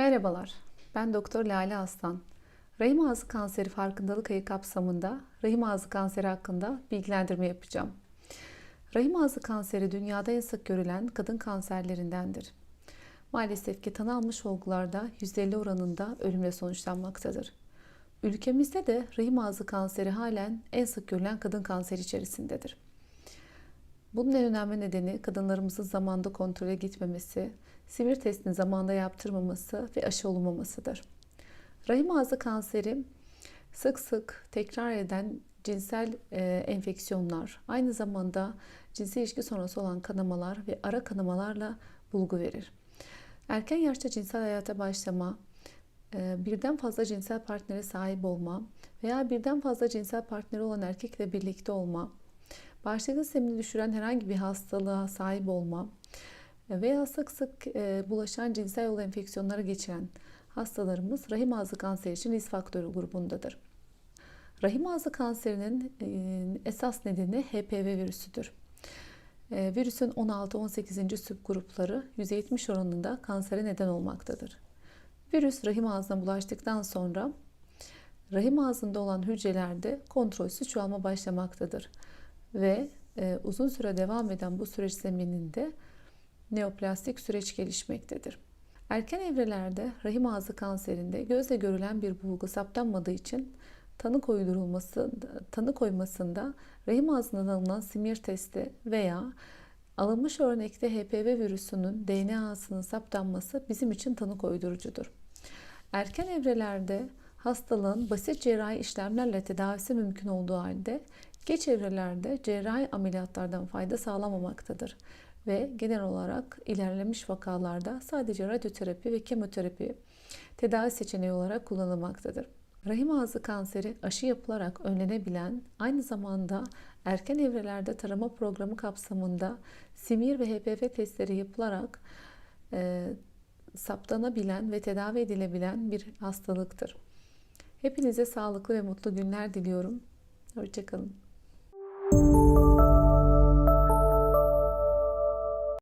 Merhabalar, ben Doktor Lale Aslan. Rahim ağzı kanseri farkındalık ayı kapsamında rahim ağzı kanseri hakkında bilgilendirme yapacağım. Rahim ağzı kanseri dünyada en sık görülen kadın kanserlerindendir. Maalesef ki tanı almış olgularda %50 oranında ölümle sonuçlanmaktadır. Ülkemizde de rahim ağzı kanseri halen en sık görülen kadın kanseri içerisindedir. Bunun en önemli nedeni kadınlarımızın zamanda kontrole gitmemesi, sivir testini zamanda yaptırmaması ve aşı olunmamasıdır. Rahim ağzı kanseri sık sık tekrar eden cinsel e, enfeksiyonlar, aynı zamanda cinsel ilişki sonrası olan kanamalar ve ara kanamalarla bulgu verir. Erken yaşta cinsel hayata başlama, e, birden fazla cinsel partnere sahip olma veya birden fazla cinsel partneri olan erkekle birlikte olma, bağışıklık sistemini düşüren herhangi bir hastalığa sahip olma veya sık sık e, bulaşan cinsel yol enfeksiyonları geçiren hastalarımız rahim ağzı kanseri için risk faktörü grubundadır. Rahim ağzı kanserinin e, esas nedeni HPV virüsüdür. E, virüsün 16-18. subgrupları %70 oranında kansere neden olmaktadır. Virüs rahim ağzına bulaştıktan sonra rahim ağzında olan hücrelerde kontrolsüz çoğalma başlamaktadır ve e, uzun süre devam eden bu süreç zemininde neoplastik süreç gelişmektedir. Erken evrelerde rahim ağzı kanserinde gözle görülen bir bulgu saptanmadığı için tanı koydurulması, tanı koymasında rahim ağzından alınan simir testi veya alınmış örnekte HPV virüsünün DNA'sının saptanması bizim için tanı koydurucudur. Erken evrelerde hastalığın basit cerrahi işlemlerle tedavisi mümkün olduğu halde geç evrelerde cerrahi ameliyatlardan fayda sağlamamaktadır ve genel olarak ilerlemiş vakalarda sadece radyoterapi ve kemoterapi tedavi seçeneği olarak kullanılmaktadır. Rahim ağzı kanseri aşı yapılarak önlenebilen, aynı zamanda erken evrelerde tarama programı kapsamında simir ve HPV testleri yapılarak e, saptanabilen ve tedavi edilebilen bir hastalıktır. Hepinize sağlıklı ve mutlu günler diliyorum. Hoşçakalın.